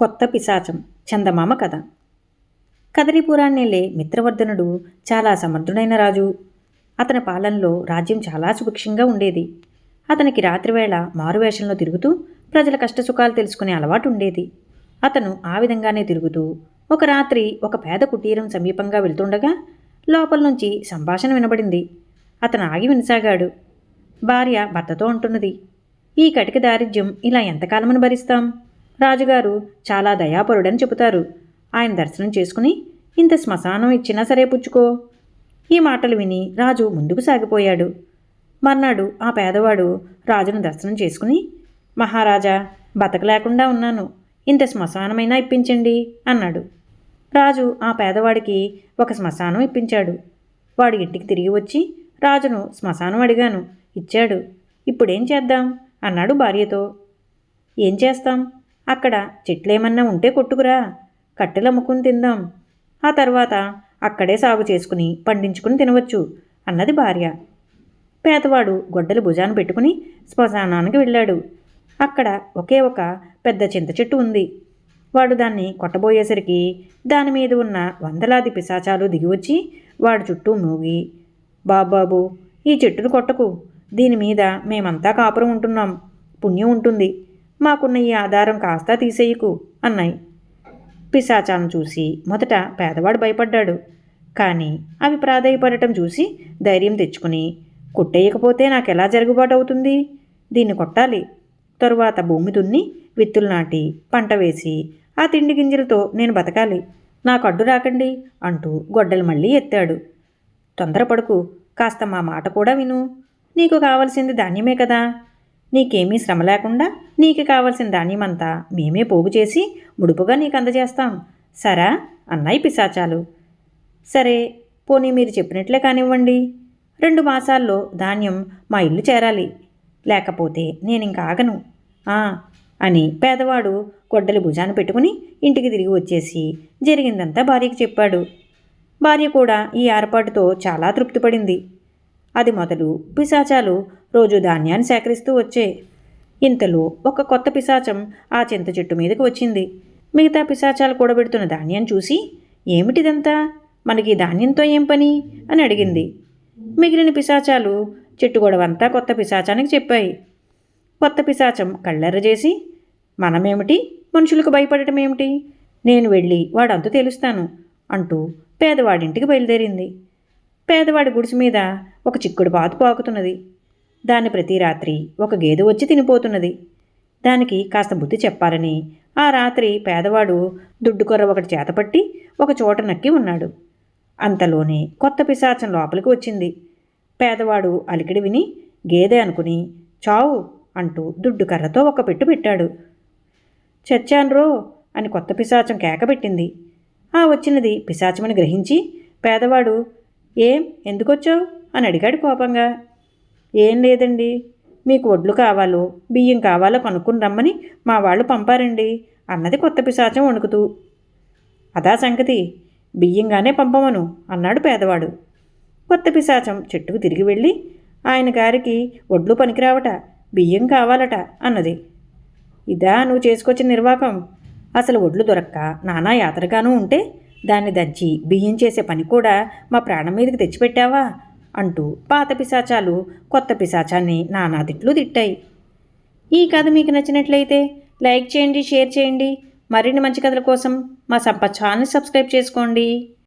కొత్త పిశాచం చందమామ కథ. కదరిపురాన్నెళ్ళే మిత్రవర్ధనుడు చాలా సమర్థుడైన రాజు. అతని పాలనలో రాజ్యం చాలా సుభిక్షంగా ఉండేది. అతనికి రాత్రివేళ మారువేషంలో తిరుగుతూ ప్రజల కష్టసుఖాలు తెలుసుకునే అలవాటు ఉండేది. అతను ఆ విధంగానే తిరుగుతూ ఒక రాత్రి ఒక పేద కుటీరం సమీపంగా వెళ్తుండగా లోపల నుంచి సంభాషణ వినబడింది. అతను ఆగి వినసాగాడు. భార్య భర్తతో అంటున్నది ఈ కటిక దారిద్ర్యం ఇలా ఎంతకాలమని భరిస్తాం? రాజుగారు చాలా దయాపరుడని చెబుతారు. ఆయన దర్శనం చేసుకుని ఇంత శ్మశానం ఇచ్చినా సరే పుచ్చుకో. ఈ మాటలు విని రాజు ముందుకు సాగిపోయాడు. మర్నాడు ఆ పేదవాడు రాజును దర్శనం చేసుకుని మహారాజా బతకలేకుండా ఉన్నాను. ఇంత శ్మశానమైనా ఇప్పించండి అన్నాడు. రాజు ఆ పేదవాడికి ఒక శ్మశానం ఇప్పించాడు. వాడు ఇంటికి తిరిగి వచ్చి రాజును శ్మశానం అడిగాను. ఇచ్చాడు. ఇప్పుడేం చేద్దాం? అన్నాడు భార్యతో. ఏం చేస్తాం? అక్కడ చెట్లేమన్నా ఉంటే కొట్టుకురా. కట్టెలమ్ముకుని తిందాం. ఆ తర్వాత అక్కడే సాగు చేసుకుని పండించుకుని తినవచ్చు అన్నది భార్య. పేదవాడు గొడ్డలు భుజాన పెట్టుకుని శ్మశానానికి వెళ్ళాడు. అక్కడ ఒకే ఒక పెద్ద చింత చెట్టు ఉంది. వాడు దాన్ని కొట్టబోయేసరికి దాని మీద ఉన్న వందలాది పిశాచాలు దిగివచ్చి వాడి చుట్టూ మూగి బాబాబు ఈ చెట్టును కొట్టకు. దీని మీద మేమంతా కాపురం ఉంటున్నాం. పుణ్యం ఉంటుంది. మాకున్న ఈ ఆధారం కాస్త తీసేయకు అన్నాయి. పిశాచాలను చూసి మొదట పేదవాడు భయపడ్డాడు. కానీ అవి ప్రాధాయపడటం చూసి ధైర్యం తెచ్చుకుని కొట్టేయకపోతే నాకెలా జరుగుబాటు అవుతుంది? దీన్ని కొట్టాలి. తరువాత భూమి దున్ని విత్తులు నాటి పంట వేసి ఆ తిండి గింజలతో నేను బతకాలి. నాకు అడ్డు రాకండి అంటూ గొడ్డలు మళ్ళీ ఎత్తాడు. తొందరపడుకు. కాస్త మా మాట కూడా విను. నీకు కావలసింది ధాన్యమే కదా. నీకేమీ శ్రమ లేకుండా నీకు కావలసిన ధాన్యమంతా మేమే పోగు చేసి ముడుపుగా నీకు అందజేస్తాం. సరా? అన్నాయి పిశాచాలు. సరే పోనీ మీరు చెప్పినట్లే కానివ్వండి. రెండు మాసాల్లో ధాన్యం మా ఇల్లు చేరాలి. లేకపోతే నేను ఇంకా ఆగను. "ఆ" అని పేదవాడు గొడ్డలి భుజాన పెట్టుకుని ఇంటికి తిరిగి వచ్చేసి జరిగిందంతా భార్యకి చెప్పాడు. భార్య కూడా ఈ ఏర్పాటుతో చాలా తృప్తిపడింది. అది మొదలు పిశాచాలు రోజు ధాన్యాన్ని సేకరిస్తూ వచ్చే. ఇంతలో ఒక కొత్త పిశాచం ఆ చింత చెట్టు మీదకి వచ్చింది. మిగతా పిశాచాలు కూడబెడుతున్న ధాన్యం చూసి ఏమిటిదంతా? మనకి ధాన్యంతో ఏం పని? అని అడిగింది. మిగిలిన పిశాచాలు చెట్టు గొడవంతా కొత్త పిశాచానికి చెప్పాయి. కొత్త పిశాచం కళ్ళెర్ర చేసి మనమేమిటి? మనుషులకు భయపడటం ఏమిటి? నేను వెళ్ళి వాడంతు తెలుస్తాను అంటూ పేదవాడింటికి బయలుదేరింది. పేదవాడి గుడిసి మీద ఒక చిక్కుడు పాతు పాకుతున్నది. దాన్ని ప్రతి రాత్రి ఒక గేదె వచ్చి తినిపోతున్నది. దానికి కాస్త బుద్ధి చెప్పాలని ఆ రాత్రి పేదవాడు దుడ్డుకొర్ర ఒకటి చేతపట్టి ఒక చోట నక్కి ఉన్నాడు. అంతలోనే కొత్త పిశాచం లోపలికి వచ్చింది. పేదవాడు అలికిడి విని గేదె అనుకుని చావు అంటూ దుడ్డు కర్రతో ఒక పెట్టు పెట్టాడు. చచ్చాన్రో అని కొత్త పిశాచం కేకబెట్టింది ఆ వచ్చినది పిశాచమని గ్రహించి పేదవాడు ఏం? ఎందుకొచ్చావు? అని అడిగాడు కోపంగా. ఏం లేదండి మీకు వడ్లు కావాలో బియ్యం కావాలో కనుక్కుని రమ్మని మా వాళ్ళు పంపారండి అన్నది కొత్త పిశాచం వణుకుతూ. అదా సంగతి బియ్యంగానే పంపమను అన్నాడు పేదవాడు. కొత్త పిశాచం చెట్టుకు తిరిగి వెళ్ళి ఆయన గారికి ఒడ్లు పనికిరావట బియ్యం కావాలట అన్నది. ఇదా నువ్వు చేసుకొచ్చిన నిర్వాకం అసలు ఒడ్లు దొరక్క నానా యాత్రగానూ ఉంటే దాన్ని దంచి బియ్యం చేసే పని కూడా మా ప్రాణం మీదకి తెచ్చిపెట్టావా? అంటూ పాత పిశాచాలు కొత్త పిశాచాన్ని నానా తిట్లు తిట్టాయి. ఈ కథ మీకు నచ్చినట్లయితే లైక్ చేయండి షేర్ చేయండి. మరిన్ని మంచి కథల కోసం మా సంప ఛానల్ సబ్స్క్రైబ్ చేసుకోండి.